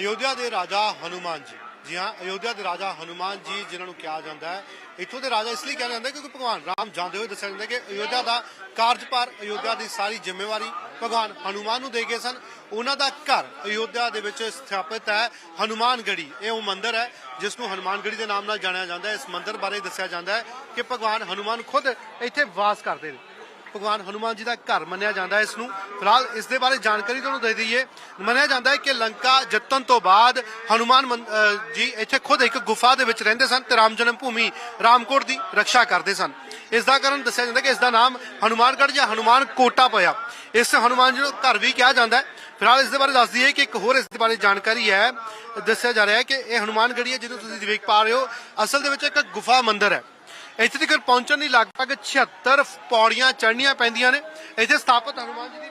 ਅਯੋਧਿਆ ਦੇ ਰਾਜਾ ਹਨੂਮਾਨ ਜੀ। ਜੀ ਹਾਂ, ਅਯੋਧਿਆ ਦੇ ਰਾਜਾ ਹਨੂਮਾਨ ਜੀ ਜਿਨ੍ਹਾਂ ਨੂੰ ਕਿਹਾ ਜਾਂਦਾ ਹੈ। ਇੱਥੋਂ ਦੇ ਰਾਜਾ ਇਸ ਲਈ ਕਿਹਾ ਜਾਂਦਾ ਕਿਉਂਕਿ ਭਗਵਾਨ ਰਾਮ ਜਾਂਦੇ ਹੋਏ ਦੱਸਿਆ ਜਾਂਦਾ ਕਿ ਅਯੋਧਿਆ ਦਾ ਕਾਰਜਭਾਰ, ਅਯੋਧਿਆ ਦੀ ਸਾਰੀ ਜ਼ਿੰਮੇਵਾਰੀ ਭਗਵਾਨ ਹਨੂਮਾਨ ਨੂੰ ਦੇ ਗਏ ਸਨ। ਉਹਨਾਂ ਦਾ ਘਰ ਅਯੋਧਿਆ ਦੇ ਵਿੱਚ ਸਥਾਪਿਤ ਹੈ ਹਨੂਮਾਨਗੜੀ ਇਹ ਉਹ ਮੰਦਿਰ ਹੈ, ਜਿਸ ਨੂੰ ਹਨੂਮਾਨਗੜੀ ਦੇ ਨਾਮ ਨਾਲ ਜਾਣਿਆ ਜਾਂਦਾ ਹੈ। ਇਸ ਮੰਦਿਰ ਬਾਰੇ ਦੱਸਿਆ ਜਾਂਦਾ ਹੈ ਕਿ ਭਗਵਾਨ ਹਨੂਮਾਨ ਖੁਦ ਇੱਥੇ ਵਾਸ ਕਰਦੇ ਨੇ। ਭਗਵਾਨ ਹਨੂਮਾਨ ਜੀ ਦਾ ਘਰ ਮੰਨਿਆ ਜਾਂਦਾ ਹੈ ਇਸ ਨੂੰ ਫਿਲਹਾਲ ਇਸ ਦੇ ਬਾਰੇ ਜਾਣਕਾਰੀ ਤੁਹਾਨੂੰ ਦੇ ਦਈਏ। ਮੰਨਿਆ ਜਾਂਦਾ ਹੈ ਕਿ ਲੰਕਾ ਜਿੱਤਣ ਤੋਂ ਬਾਅਦ ਹਨੂਮਾਨ ਜੀ ਇੱਥੇ ਖੁਦ ਇੱਕ ਗੁਫਾ ਦੇ ਵਿੱਚ ਰਹਿੰਦੇ ਸਨ ਤੇ ਰਾਮ ਜਨਮ ਭੂਮੀ ਰਾਮਕੋਟ ਦੀ ਰੱਖਿਆ ਕਰਦੇ ਸਨ। ਇਸ ਦਾ ਕਾਰਨ ਦੱਸਿਆ ਜਾਂਦਾ ਕਿ ਇਸ ਦਾ ਨਾਮ ਹਨੂਮਾਨਗੜ੍ਹ ਜਾਂ ਹਨੂਮਾਨ ਕੋਟਾ ਪਿਆ। ਇਸ ਹਨੂਮਾਨ ਜੀ ਨੂੰ ਘਰ ਵੀ ਕਿਹਾ ਜਾਂਦਾ ਹੈ। ਫਿਲਹਾਲ ਇਸ ਦੇ ਬਾਰੇ ਦੱਸ ਦਈਏ ਕਿ ਇੱਕ ਹੋਰ ਇਸ ਦੇ ਬਾਰੇ ਜਾਣਕਾਰੀ ਹੈ। ਦੱਸਿਆ ਜਾ ਰਿਹਾ ਹੈ ਕਿ ਇਹ ਹਨੂਮਾਨਗੜ੍ਹੀ ਹੈ ਜਿਹਨੂੰ ਤੁਸੀਂ ਦੇਖ ਪਾ ਰਹੇ ਹੋ। ਅਸਲ ਦੇ ਵਿੱਚ ਇੱਕ ਗੁਫਾ ਮੰਦਿਰ ਹੈ। ਇੱਥੇ ਤੱਕ ਪਹੁੰਚਣ ਲਈ ਲਗਭਗ 76 ਪੌੜੀਆਂ ਚੜ੍ਹਨੀਆਂ ਪੈਂਦੀਆਂ ਨੇ। ਇੱਥੇ ਸਥਾਪਿਤ ਹਨੂਮਾਨ ਜੀ ਦੀ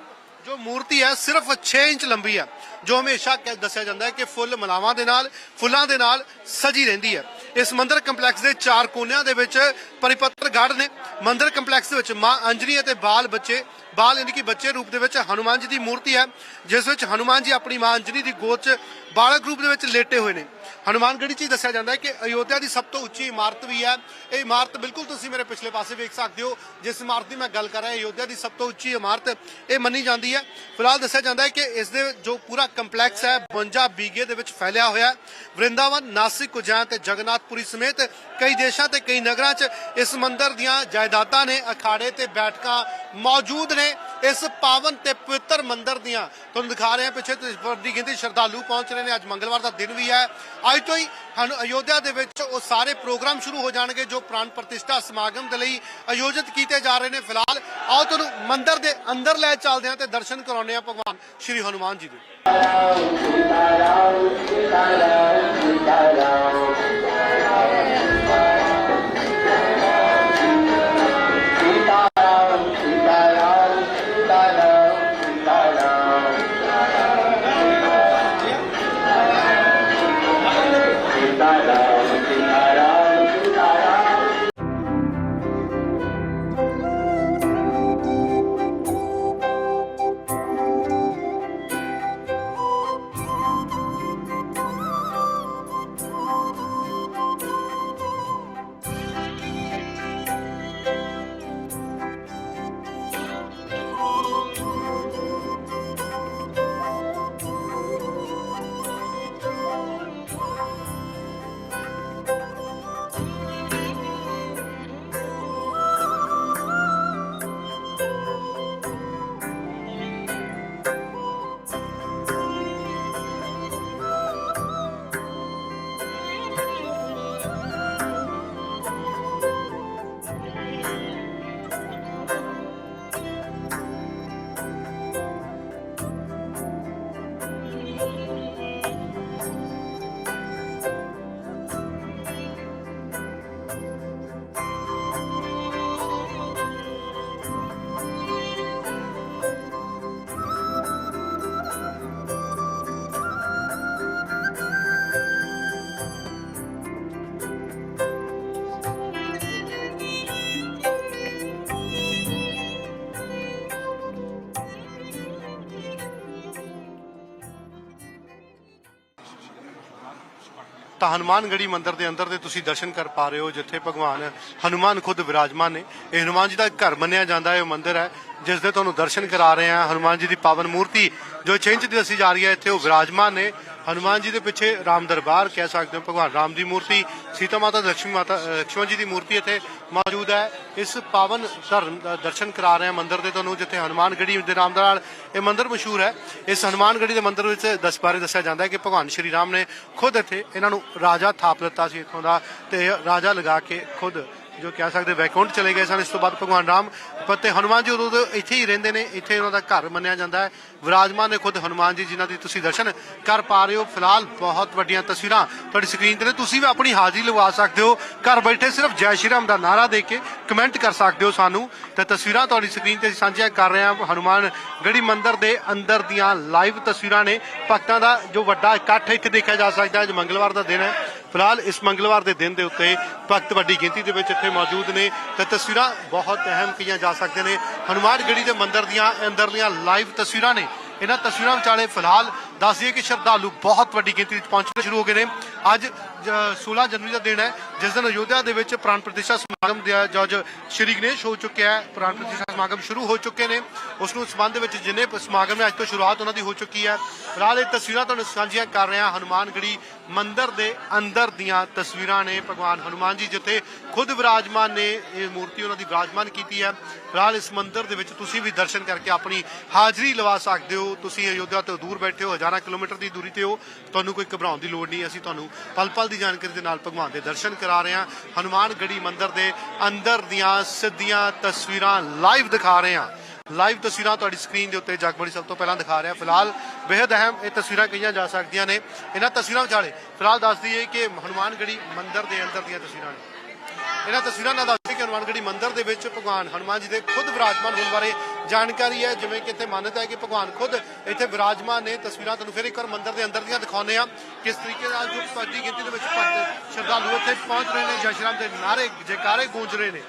ਜੋ ਮੂਰਤੀ ਹੈ, ਸਿਰਫ 6 ਇੰਚ ਲੰਬੀ ਹੈ, ਜੋ ਹਮੇਸ਼ਾ ਕਹਿ- ਦੱਸਿਆ ਜਾਂਦਾ ਹੈ ਕਿ ਫੁੱਲ ਮਲਾਵਾਂ ਦੇ ਨਾਲ, ਫੁੱਲਾਂ ਦੇ ਨਾਲ ਸਜੀ ਰਹਿੰਦੀ ਹੈ। ਇਸ ਮੰਦਰ ਕੰਪਲੈਕਸ ਦੇ ਚਾਰ ਕੋਨਿਆਂ ਦੇ ਵਿੱਚ ਪਰਿਪੱਤਰ ਗੜ ਨੇ। ਮੰਦਰ ਕੰਪਲੈਕਸ ਦੇ ਵਿੱਚ ਮਾਂ ਅੰਜਨੀ ਅਤੇ ਬਾਲ ਬੱਚੇ, ਬਾਲ ਯਾਨੀ ਕਿ ਬੱਚੇ ਰੂਪ ਦੇ ਵਿੱਚ ਹਨੂਮਾਨ ਜੀ ਦੀ ਮੂਰਤੀ ਹੈ, ਜਿਸ ਵਿੱਚ ਹਨੂਮਾਨ ਜੀ ਆਪਣੀ ਮਾਂ ਅੰਜਨੀ ਦੀ ਗੋਦ 'ਚ ਬਾਲਕ ਰੂਪ ਦੇ ਵਿੱਚ ਲੇਟੇ ਹੋਏ ਨੇ। ਹਨੂਮਾਨਗੜ੍ਹੀ 'ਚ ਹੀ ਦੱਸਿਆ ਜਾਂਦਾ ਹੈ ਕਿ ਅਯੋਧਿਆ ਦੀ ਸਭ ਤੋਂ ਉੱਚੀ ਇਮਾਰਤ ਵੀ ਹੈ। ਇਹ ਇਮਾਰਤ ਬਿਲਕੁਲ ਤੁਸੀਂ ਮੇਰੇ ਪਿਛਲੇ ਪਾਸੇ ਵੇਖ ਸਕਦੇ ਹੋ, ਜਿਸ ਇਮਾਰਤ ਦੀ ਮੈਂ ਗੱਲ ਕਰ ਰਿਹਾ, ਅਯੋਧਿਆ ਦੀ ਸਭ ਤੋਂ ਉੱਚੀ ਇਮਾਰਤ, ਇਹ ਮੰਨੀ ਜਾਂਦੀ ਹੈ। ਫਿਲਹਾਲ ਦੱਸਿਆ ਜਾਂਦਾ ਹੈ ਕਿ ਇਸ ਦੇ ਜੋ ਪੂਰਾ ਕੰਪਲੈਕਸ ਹੈ 52 ਬੀਗੇ ਦੇ ਵਿੱਚ ਫੈਲਿਆ ਹੋਇਆ ਵਰਿੰਦਾਵਨ, ਨਾਸਿਕ ਉਜੈਨ ਤੇ ਜਗਨਨਾਥਪੁਰੀ ਸਮੇਤ ਕਈ ਦੇਸ਼ਾਂ ਤੇ ਕਈ ਨਗਰਾਂ 'ਚ ਇਸ ਮੰਦਰ ਦੀਆਂ ਜਾਇਦਾਦਾਂ ਨੇ, ਅਖਾੜੇ ਤੇ ਬੈਠਕਾਂ ਮੌਜੂਦ ਨੇ। ਇਸ ਪਾਵਨ ਤੇ ਪਵਿੱਤਰ ਮੰਦਿਰ ਦੀਆਂ ਤੁਹਾਨੂੰ ਦਿਖਾ ਰਹੇ ਹਾਂ ਪਿੱਛੇ ਵੱਡੀ ਗਿਣਤੀ ਸ਼ਰਧਾਲੂ ਪਹੁੰਚ ਰਹੇ ਨੇ। ਅੱਜ ਮੰਗਲਵਾਰ ਦਾ ਦਿਨ ਵੀ ਹੈ। ਅੱਜ ਤੋਂ ਹੀ ਹਨ ਅਯੋਧਿਆ ਦੇ ਵਿੱਚ ਉਹ ਸਾਰੇ ਪ੍ਰੋਗਰਾਮ ਸ਼ੁਰੂ ਹੋ ਜਾਣਗੇ ਜੋ ਪ੍ਰਾਣ ਪ੍ਰਤਿਸ਼ਠਾ ਸਮਾਗਮ ਦੇ ਲਈ ਆਯੋਜਿਤ ਕੀਤੇ ਜਾ ਰਹੇ ਨੇ। ਫਿਲਹਾਲ ਆਓ ਤੁਹਾਨੂੰ ਮੰਦਿਰ ਦੇ ਅੰਦਰ ਲੈ ਚੱਲਦੇ ਹਾਂ ਤੇ ਦਰਸ਼ਨ ਕਰਾਉਂਦੇ ਹਾਂ। ਭਗਵਾਨ ਸ਼੍ਰੀ ਹਨੂਮਾਨ ਜੀ ਦੇ। ਤਾਂ ਹਨੂਮਾਨਗੜੀ ਮੰਦਿਰ ਦੇ ਅੰਦਰ ਦੇ ਤੁਸੀਂ ਦਰਸ਼ਨ ਕਰ ਪਾ ਰਹੇ ਹੋ, ਜਿੱਥੇ ਭਗਵਾਨ ਹਨੂਮਾਨ ਖੁਦ ਵਿਰਾਜਮਾਨ ਨੇ। ਇਹ ਹਨੂਮਾਨ ਜੀ ਦਾ ਘਰ ਮੰਨਿਆ ਜਾਂਦਾ ਹੈ, ਇਹ ਮੰਦਿਰ ਹੈ। ਜਿਸ ਦੇ ਤੁਹਾਨੂੰ ਦਰਸ਼ਨ ਕਰਾ ਰਹੇ ਹਾਂ ਹਨੂਮਾਨ ਜੀ ਦੀ ਪਾਵਨ ਮੂਰਤੀ ਜੋ ਚਿੰਚ ਦੀ ਦੱਸੀ ਜਾ ਰਹੀ ਹੈ ਇੱਥੇ ਉਹ ਵਿਰਾਜਮਾਨ ਨੇ। ਹਨੂਮਾਨ ਜੀ ਦੇ ਪਿੱਛੇ ਰਾਮ ਦਰਬਾਰ ਕਹਿ ਸਕਦੇ ਹੋ ਭਗਵਾਨ ਰਾਮ ਦੀ ਮੂਰਤੀ ਸੀਤਾ ਮਾਤਾ ਲక్ష్ਮੀ ਮਾਤਾ ਅ, ਲਕਸ਼ਮਣ ਜੀ ਦੀ ਮੂਰਤੀ ਇੱਥੇ ਮੌਜੂਦ ਹੈ। ਇਸ ਪਾਵਨ ਧਰਮ ਦਾ ਦਰਸ਼ਨ ਕਰਾ ਰਹੇ ਹਾਂ ਮੰਦਿਰ ਦੇ ਤੁਹਾਨੂੰ ਜਿੱਥੇ ਹਨੂਮਾਨਗੜੀ ਦੇ ਨਾਮ ਦੇ ਨਾਲ ਇਹ ਮੰਦਿਰ ਮਸ਼ਹੂਰ ਹੈ। ਇਸ ਹਨੂਮਾਨਗੜੀ ਦੇ ਮੰਦਿਰ ਵਿੱਚ ਦਸ ਬਾਰੇ ਦੱਸਿਆ ਜਾਂਦਾ ਹੈ ਕਿ ਭਗਵਾਨ ਸ਼੍ਰੀ ਰਾਮ ਨੇ ਖੁਦ ਇੱਥੇ ਇਹਨਾਂ ਨੂੰ ਰਾਜਾ ਥਾਪ ਦਿੱਤਾ ਸੀ ਇੱਥੋਂ ਦਾ ਤੇ ਰਾਜਾ ਲਗਾ ਕੇ ਖੁਦ ਜੋ ਕਹਿ ਸਕਦੇ ਵੈਕੁੰਠ ਚਲੇ ਗਏ ਸਨ। ਇਸ ਤੋਂ ਬਾਅਦ ਭਗਵਾਨ ਰਾਮ ਪਤੇ ਹਨੂਮਾਨ ਜੀ ਉਦੋਂ ਇੱਥੇ ਹੀ ਰਹਿੰਦੇ ਨੇ। ਇੱਥੇ ਉਹਨਾਂ ਦਾ ਘਰ ਮੰਨਿਆ ਜਾਂਦਾ ਹੈ। ਵਿਰਾਜਮਾਨ ਨੇ ਖੁਦ ਹਨੂਮਾਨ ਜੀ, ਜਿਨ੍ਹਾਂ ਦੀ ਤੁਸੀਂ ਦਰਸ਼ਨ ਕਰ ਪਾ ਰਹੇ ਹੋ, ਫਿਲਹਾਲ ਬਹੁਤ ਵੱਡੀਆਂ ਤਸਵੀਰਾਂ ਤੁਹਾਡੀ ਸਕਰੀਨ ਤੇ ਨੇ। ਤੁਸੀਂ ਵੀ ਆਪਣੀ ਹਾਜ਼ਰੀ ਲਵਾ ਸਕਦੇ ਹੋ। ਘਰ ਬੈਠੇ ਸਿਰਫ ਜੈ ਸ਼੍ਰੀ ਰਾਮ ਦਾ ਨਾਰਾ ਦੇ ਕੇ ਕਮੈਂਟ ਕਰ ਸਕਦੇ ਹੋ ਸਾਨੂੰ। ਤੇ ਤਸਵੀਰਾਂ ਤੁਹਾਡੀ ਸਕਰੀਨ ਤੇ ਅਸੀਂ ਸਾਂਝੀਆਂ ਕਰ ਰਹੇ ਹਾਂ। ਹਨੂਮਾਨ ਗੜੀ ਮੰਦਿਰ ਦੇ ਅੰਦਰ ਦੀਆਂ ਲਾਈਵ ਤਸਵੀਰਾਂ ਨੇ। ਭਗਤਾਂ ਦਾ ਜੋ ਵੱਡਾ ਇਕੱਠ ਇੱਥੇ ਦੇਖਿਆ ਜਾ ਸਕਦਾ ਹੈ। ਅੱਜ ਮੰਗਲਵਾਰ ਦਾ ਦਿਨ ਹੈ। ਫਿਲਹਾਲ ਇਸ ਮੰਗਲਵਾਰ ਦੇ ਦਿਨ ਦੇ ਉੱਤੇ ਭਗਤ ਵੱਡੀ ਗਿਣਤੀ ਦੇ ਵਿੱਚ ਇੱਥੇ ਮੌਜੂਦ ਨੇ। ਤੇ ਤਸਵੀਰਾਂ ਬਹੁਤ ਅਹਿਮ ਕਹੀਆਂ ਜਾ ਸਕਦੇ ਨੇ। ਹਨੂਮਾਨ ਦੇ ਮੰਦਿਰ ਦੀਆਂ ਅੰਦਰਲੀਆਂ ਲਾਈਵ ਤਸਵੀਰਾਂ ਨੇ। ਇਹਨਾਂ ਤਸਵੀਰਾਂ ਵਿਚਾਲੇ ਫਿਲਹਾਲ ਦੱਸ ਦਈਏ ਕਿ ਸ਼ਰਧਾਲੂ ਬਹੁਤ ਵੱਡੀ ਗਿਣਤੀ ਵਿੱਚ ਪਹੁੰਚਣੇ ਸ਼ੁਰੂ ਹੋ ਗਏ ਨੇ। ਅੱਜ ਜ- 16 ਜਨਵਰੀ ਦਾ ਦਿਨ ਹੈ, ਜਿਸ ਦਿਨ ਅਯੋਧਿਆ ਦੇ ਵਿੱਚ ਪ੍ਰਾਣ ਪ੍ਰਤਿਸ਼ਠਾ ਸਮਾਗਮ ਦਾ ਜੱਜ ਸ਼੍ਰੀ ਗਣੇਸ਼ ਹੋ ਚੁੱਕਿਆ ਹੈ। ਪ੍ਰਾਣ ਪ੍ਰਤਿਸ਼ਠਾ ਸਮਾਗਮ ਸ਼ੁਰੂ ਹੋ ਚੁੱਕੇ ਨੇ। ਉਸ ਨੂੰ ਸੰਬੰਧ ਵਿੱਚ ਜਿੰਨੇ ਸਮਾਗਮ ਹੈ, ਅੱਜ ਤੋਂ ਸ਼ੁਰੂਆਤ ਉਹਨਾਂ ਦੀ ਹੋ ਚੁੱਕੀ ਹੈ। ਫਿਲਹਾਲ ਇਹ ਤਸਵੀਰਾਂ ਤੁਹਾਨੂੰ ਸਾਂਝੀਆਂ ਕਰ ਰਹੇ ਹਾਂ ਹਨੂਮਾਨਗੜੀ ਮੰਦਿਰ ਦੇ ਅੰਦਰ ਦੀਆਂ ਤਸਵੀਰਾਂ ਨੇ ਭਗਵਾਨ ਹਨੂਮਾਨ ਜੀ ਜਿੱਥੇ ਖੁਦ ਵਿਰਾਜਮਾਨ ਨੇ, ਇਹ ਮੂਰਤੀ ਉਹਨਾਂ ਦੀ ਵਿਰਾਜਮਾਨ ਕੀਤੀ ਹੈ। ਫਿਲਹਾਲ ਇਸ ਮੰਦਿਰ ਦੇ ਵਿੱਚ ਤੁਸੀਂ ਵੀ ਦਰਸ਼ਨ ਕਰਕੇ ਆਪਣੀ ਹਾਜ਼ਰੀ ਲਵਾ ਸਕਦੇ ਹੋ। ਤੁਸੀਂ ਅਯੋਧਿਆ ਤੋਂ ਦੂਰ ਬੈਠੇ ਹੋ, ਹਜ਼ਾਰਾਂ ਕਿਲੋਮੀਟਰ ਦੀ ਦੂਰੀ ਤੇ ਹੋ। ਤੁਹਾਨੂੰ ਕੋਈ ਘਬਰਾਉਣ ਦੀ ਲੋੜ ਨਹੀਂ, ਅਸੀਂ ਤੁਹਾਨੂੰ ਪਲ ਪਲ ਦੀ ਜਾਣਕਾਰੀ ਦੇ ਨਾਲ ਭਗਵਾਨ ਦੇ ਦਰਸ਼ਨ ਕਰਾ ਰਹੇ ਹਾਂ। ਹਨੂਮਾਨਗੜੀ ਮੰਦਿਰ ਦੇ ਅੰਦਰ ਦੀਆਂ ਸਿੱਧੀਆਂ ਤਸਵੀਰਾਂ ਲਾਈਵ ਦਿਖਾ ਰਹੇ ਹਾਂ। ਲਾਈਵ ਤਸਵੀਰਾਂ ਤੁਹਾਡੀ ਸਕਰੀਨ ਦੇ ਉੱਤੇ ਜਗਬੜੀ ਸਭ ਤੋਂ ਪਹਿਲਾਂ ਦਿਖਾ ਰਿਹਾ। ਫਿਲਹਾਲ ਬੇहद ਅਹਿਮ ਇਹ ਤਸਵੀਰਾਂ ਕਹੀਆਂ ਜਾ ਸਕਦੀਆਂ ਨੇ। ਇਹਨਾਂ ਤਸਵੀਰਾਂ ਵਿਚਾਲੇ ਫਿਲਹਾਲ ਦੱਸ ਦਈਏ ਕਿ ਹਨੂਮਾਨਗੜੀ ਮੰਦਿਰ ਦੇ ਅੰਦਰ ਦੀਆਂ ਤਸਵੀਰਾਂ ਨੇ। ਇਹਨਾਂ ਤਸਵੀਰਾਂ ਨਾਲ ਦੱਸਦੇ ਕਿ ਹਨੂਮਾਨਗੜੀ ਮੰਦਿਰ ਦੇ ਵਿੱਚ ਭਗਵਾਨ ਹਨੂਮਾਨ ਜੀ ਦੇ ਖੁਦ ਵਿਰਾਜਮਾਨ ਹੋਣ ਬਾਰੇ ਜਾਣਕਾਰੀ ਹੈ। ਜਿਵੇਂ ਕਿ ਇੱਥੇ ਮਾਨਤਾ ਹੈ ਕਿ ਭਗਵਾਨ ਖੁਦ ਇੱਥੇ ਵਿਰਾਜਮਾਨ ਨੇ। ਤਸਵੀਰਾਂ ਤੁਹਾਨੂੰ ਫਿਰ ਇੱਕ ਵਾਰ ਮੰਦਿਰ ਦੇ ਅੰਦਰ ਦੀਆਂ ਦਿਖਾਉਂਦੇ ਆ ਕਿਸ ਤਰੀਕੇ ਨਾਲ ਜੋ ਵੱਡੀ ਗਿਣਤੀ ਦੇ ਵਿੱਚ ਭਗਤ ਸ਼ਰਧਾਲੂ ਇੱਥੇ ਪਹੁੰਚ ਰਹੇ ਨੇ, ਜੈ ਸ਼੍ਰੀ ਰਾਮ ਦੇ ਨਾਰੇ ਜੈਕਾਰੇ ਗੂੰਜ ਰਹੇ ਨੇ।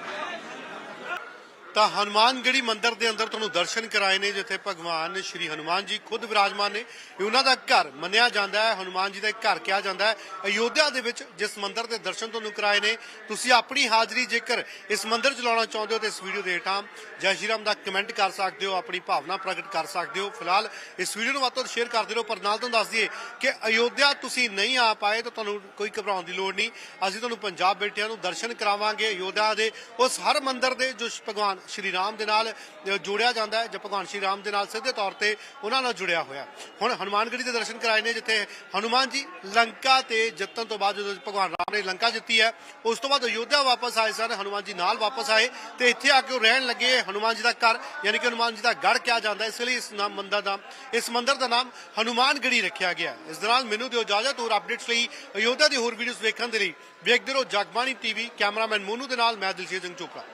ਤਾਂ ਹਨੂਮਾਨਗੜੀ ਮੰਦਿਰ ਦੇ ਅੰਦਰ ਤੁਹਾਨੂੰ ਦਰਸ਼ਨ ਕਰਾਏ ਨੇ, ਜਿੱਥੇ ਭਗਵਾਨ ਸ਼੍ਰੀ ਹਨੂਮਾਨ ਜੀ ਖੁਦ ਵਿਰਾਜਮਾਨ ਨੇ, ਇਹ ਉਹਨਾਂ ਦਾ ਘਰ ਮੰਨਿਆ ਜਾਂਦਾ ਹੈ, ਹਨੂਮਾਨ ਜੀ ਦਾ ਘਰ ਕਿਹਾ ਜਾਂਦਾ ਹੈ। ਅਯੋਧਿਆ ਦੇ ਵਿੱਚ ਜਿਸ ਮੰਦਿਰ ਦੇ ਦਰਸ਼ਨ ਤੁਹਾਨੂੰ ਕਰਾਏ ਨੇ, ਤੁਸੀਂ ਆਪਣੀ ਹਾਜ਼ਰੀ ਜੇਕਰ ਇਸ ਮੰਦਿਰ ਚ ਲਾਉਣਾ ਚਾਹੁੰਦੇ ਹੋ ਤੇ ਇਸ ਵੀਡੀਓ ਦੇ ਹੇਠਾਂ ਜੈ ਸ਼੍ਰੀ ਰਾਮ ਦਾ ਕਮੈਂਟ ਕਰ ਸਕਦੇ ਹੋ, ਆਪਣੀ ਭਾਵਨਾ ਪ੍ਰਗਟ ਕਰ ਸਕਦੇ ਹੋ। ਫਿਲਹਾਲ ਇਸ ਵੀਡੀਓ ਨੂੰ ਵੱਧ ਤੋਂ ਸ਼ੇਅਰ ਕਰਦੇ ਰਹੋ, ਪਰ ਨਾਲ ਤੁਹਾਨੂੰ ਦੱਸ ਦਈਏ ਕਿ ਅਯੋਧਿਆ ਤੁਸੀਂ ਨਹੀਂ ਆ ਪਾਏ ਤਾਂ ਤੁਹਾਨੂੰ ਕੋਈ ਘਬਰਾਉਣ ਦੀ ਲੋੜ ਨਹੀਂ। ਅਸੀਂ ਤੁਹਾਨੂੰ ਪੰਜਾਬ ਬੈਠਿਆਂ ਨੂੰ ਦਰਸ਼ਨ ਕਰਾਵਾਂਗੇ। ਅਯੋਧਿਆ ਦੇ ਉਸ ਹਰ ਮੰਦਿਰ ਦੇ ਜੋ ਭਗਵਾਨ ਸ਼੍ਰੀ ਰਾਮ ਦੇ ਨਾਲ ਜੋੜਿਆ ਜਾਂਦਾ ਹੈ, ਜਾਂ ਭਗਵਾਨ ਸ਼੍ਰੀ ਰਾਮ ਦੇ ਨਾਲ ਸਿੱਧੇ ਤੌਰ ਤੇ ਉਹਨਾਂ ਨਾਲ ਜੁੜਿਆ ਹੋਇਆ। ਹੁਣ ਹਨੂਮਾਨਗੜੀ ਦੇ ਦਰਸ਼ਨ ਕਰਾਏ ਨੇ, ਜਿੱਥੇ ਹਨੂਮਾਨ ਜੀ ਲੰਕਾ ਤੇ ਜਿੱਤਣ ਤੋਂ ਬਾਅਦ ਜਦੋਂ ਭਗਵਾਨ ਰਾਮ ਨੇ ਲੰਕਾ ਜਿੱਤੀ ਹੈ, ਉਸ ਤੋਂ ਬਾਅਦ ਅਯੋਧਿਆ ਵਾਪਸ ਆਏ ਸਨ, ਹਨੂਮਾਨ ਜੀ ਨਾਲ ਵਾਪਸ ਆਏ ਤੇ ਇੱਥੇ ਆ ਕੇ ਉਹ ਰਹਿਣ ਲੱਗੇ ਹਨੂਮਾਨ ਜੀ ਦਾ ਘਰ, ਯਾਨੀ ਕਿ ਹਨੂਮਾਨ ਜੀ ਦਾ ਗੜ ਕਿਹਾ ਜਾਂਦਾ ਇਸ ਲਈ ਇਸ ਨਾਮ ਮੰਦਰ ਦਾ, ਇਸ ਮੰਦਰ ਦਾ ਨਾਮ ਹਨੂਮਾਨਗੜੀ ਰੱਖਿਆ ਗਿਆ ਇਸ ਦੌਰਾਨ ਮੈਨੂੰ ਦਿਓ ਇਜਾਜ਼ਤ, ਹੋਰ ਅਪਡੇਟਸ ਲਈ ਅਯੋਧਿਆ ਦੀ ਹੋਰ ਵੀਡੀਓਜ਼ ਵੇਖਣ ਦੇ ਲਈ ਵੇਖਦੇ ਰਹੋ ਜਗਬਾਣੀ ਟੀਵੀ ਕੈਮਰਾਮੈਨ ਮੋਨੂ ਦੇ ਨਾਲ, ਮੈਂ ਦਿਲਸ਼ੇਰ ਸਿੰਘ ਚੋਪੜਾ।